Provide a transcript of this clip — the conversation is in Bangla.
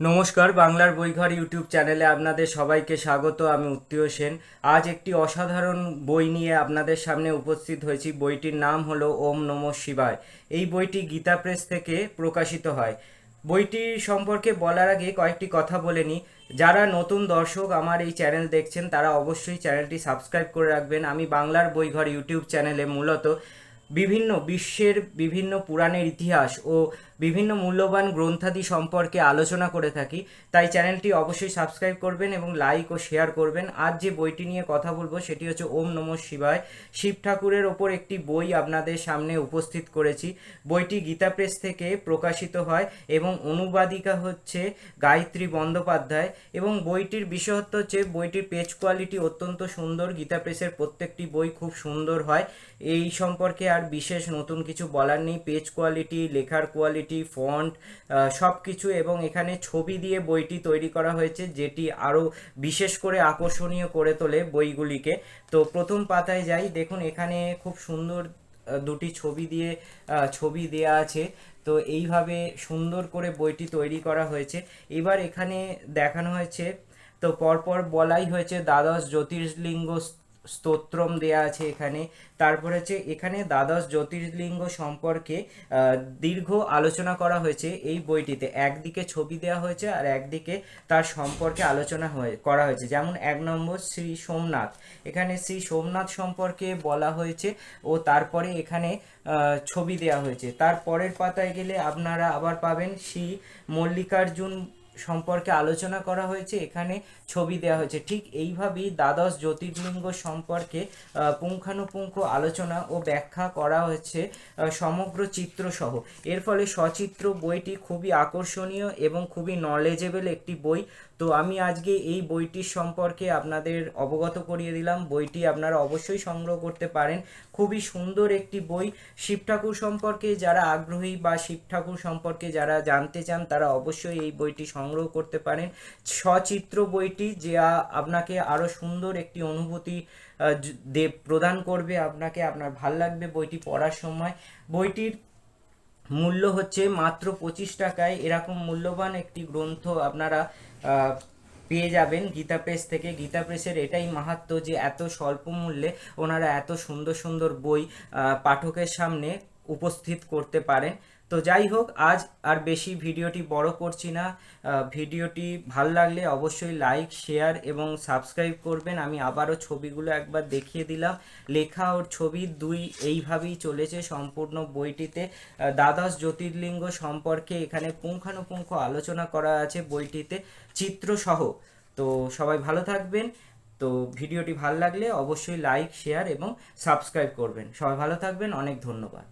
নমস্কার, বাংলার বইঘর ইউটিউব চ্যানেলে আপনাদের সবাইকে স্বাগত, আমি উত্তীয় সেন। আজ একটি অসাধারণ বই নিয়ে আপনাদের সামনে উপস্থিত হয়েছি। বইটির নাম হলো ওম নমঃ শিবায়। এই বইটি গীতা প্রেস থেকে প্রকাশিত হয়। বইটি সম্পর্কে বলার আগে কয়েকটি কথা বলে নিই। যারা নতুন দর্শক আমার এই চ্যানেল দেখছেন, তারা অবশ্যই চ্যানেলটি সাবস্ক্রাইব করে রাখবেন। আমি বাংলার বইঘর ইউটিউব চ্যানেলে মূলত বিভিন্ন বিশ্বের বিভিন্ন পুরাণের ইতিহাস ও বিভিন্ন মূল্যবান গ্রন্থাদি সম্পর্কে আলোচনা করে থাকি। তাই চ্যানেলটি অবশ্যই সাবস্ক্রাইব করবেন এবং লাইক ও শেয়ার করবেন। আজ যে বইটি নিয়ে কথা বলব, সেটি হচ্ছে ওম নমঃ শিবায়। শিব ঠাকুরের ওপর একটি বই আপনাদের সামনে উপস্থিত করেছি। বইটি গীতা প্রেস থেকে প্রকাশিত হয় এবং অনুবাদিকা হচ্ছে গায়ত্রী বন্দ্যোপাধ্যায়। এবং বইটির বিশেষত্ব হচ্ছে বইটির পেজ কোয়ালিটি অত্যন্ত সুন্দর। গীতা প্রেসের প্রত্যেকটি বই খুব সুন্দর হয়। এই সম্পর্কে আর বিশেষ নতুন কিছু বলার নেই। পেজ কোয়ালিটি, লেখার কোয়ালিটি ফন্ট সব কিছু এবং এখানে ছবি দিয়ে বইটি তৈরি করা হয়েছে, যেটি আরও বিশেষ করে আকর্ষণীয় করে তোলে বইগুলিকে। তো প্রথম পাতায় যাই, দেখুন এখানে খুব সুন্দর দুটি ছবি দিয়ে ছবি দেয়া আছে। তো এইভাবে সুন্দর করে বইটি তৈরি করা হয়েছে। এবার এখানে দেখানো হয়েছে, তো পরপর বলাই হয়েছে দ্বাদশ জ্যোতির্লিঙ্গ স্তোত্রম দেয়া আছে এখানে। তারপর হচ্ছে এখানে দ্বাদশ জ্যোতির্লিঙ্গ সম্পর্কে দীর্ঘ আলোচনা করা হয়েছে এই বইটিতে। একদিকে ছবি দেওয়া হয়েছে আর একদিকে তার সম্পর্কে আলোচনা হয়ে, করা হয়েছে। যেমন এক নম্বর শ্রী সোমনাথ। এখানে শ্রী সোমনাথ সম্পর্কে বলা হয়েছে ও তারপরে এখানে ছবি দেওয়া হয়েছে। তার পরের পাতায় গেলে আপনারা আবার পাবেন শ্রী মল্লিকার্জুন সম্পর্কে আলোচনা করা হয়েছে, এখানে ছবি দেওয়া হয়েছে। ঠিক এইভাবেই দ্বাদশ জ্যোতির্লিঙ্গ সম্পর্কে পুঙ্খানুপুঙ্খ আলোচনা ও ব্যাখ্যা করা হয়েছে সমগ্র চিত্রসহ। এর ফলে সচিত্র বইটি খুবই আকর্ষণীয় এবং খুবই নলেজেবল একটি বই। তো আমি আজকে এই বইটির সম্পর্কে আপনাদের অবগত করিয়ে দিলাম। বইটি আপনারা অবশ্যই সংগ্রহ করতে পারেন। খুবই সুন্দর একটি বই। শিব ঠাকুর সম্পর্কে যারা আগ্রহী বা শিব ঠাকুর সম্পর্কে যারা জানতে চান, তারা অবশ্যই এই বইটি সংগ্রহ করতে পারেন। সচিত্র বইটি যা আপনাকে আরও সুন্দর একটি অনুভূতি দে, প্রদান করবে। আপনাকে আপনার ভালো লাগবে বইটি পড়ার সময়। বইটির মূল্য হচ্ছে মাত্র পঁচিশ টাকায়। এরকম মূল্যবান একটি গ্রন্থ আপনারা পেয়ে যাবেন গীতা প্রেস থেকে। গীতা প্রেসের এটাই মাহাত্ম যে এত স্বল্প মূল্যে ওনারা এত সুন্দর সুন্দর বই পাঠকের সামনে উপস্থিত করতে পারেন। তো যাই হোক, আজ আর বেশি ভিডিওটি বড় করছি না। ভিডিওটি ভালো লাগলে অবশ্যই লাইক, শেয়ার এবং সাবস্ক্রাইব করবেন। আমি আবারও ছবিগুলো একবার দেখিয়ে দিলাম। লেখা ওর ছবি দুই এইভাবেই চলেছে সম্পূর্ণ বইটিতে। দ্বাদশ জ্যোতির্লিঙ্গ সম্পর্কে এখানে পুঙ্খানুপুঙ্খ আলোচনা করা আছে বইটিতে, চিত্রসহ। তো সবাই ভালো থাকবেন। তো ভিডিওটি ভালো লাগলে অবশ্যই লাইক, শেয়ার এবং সাবস্ক্রাইব করবেন। সবাই ভালো থাকবেন। অনেক ধন্যবাদ।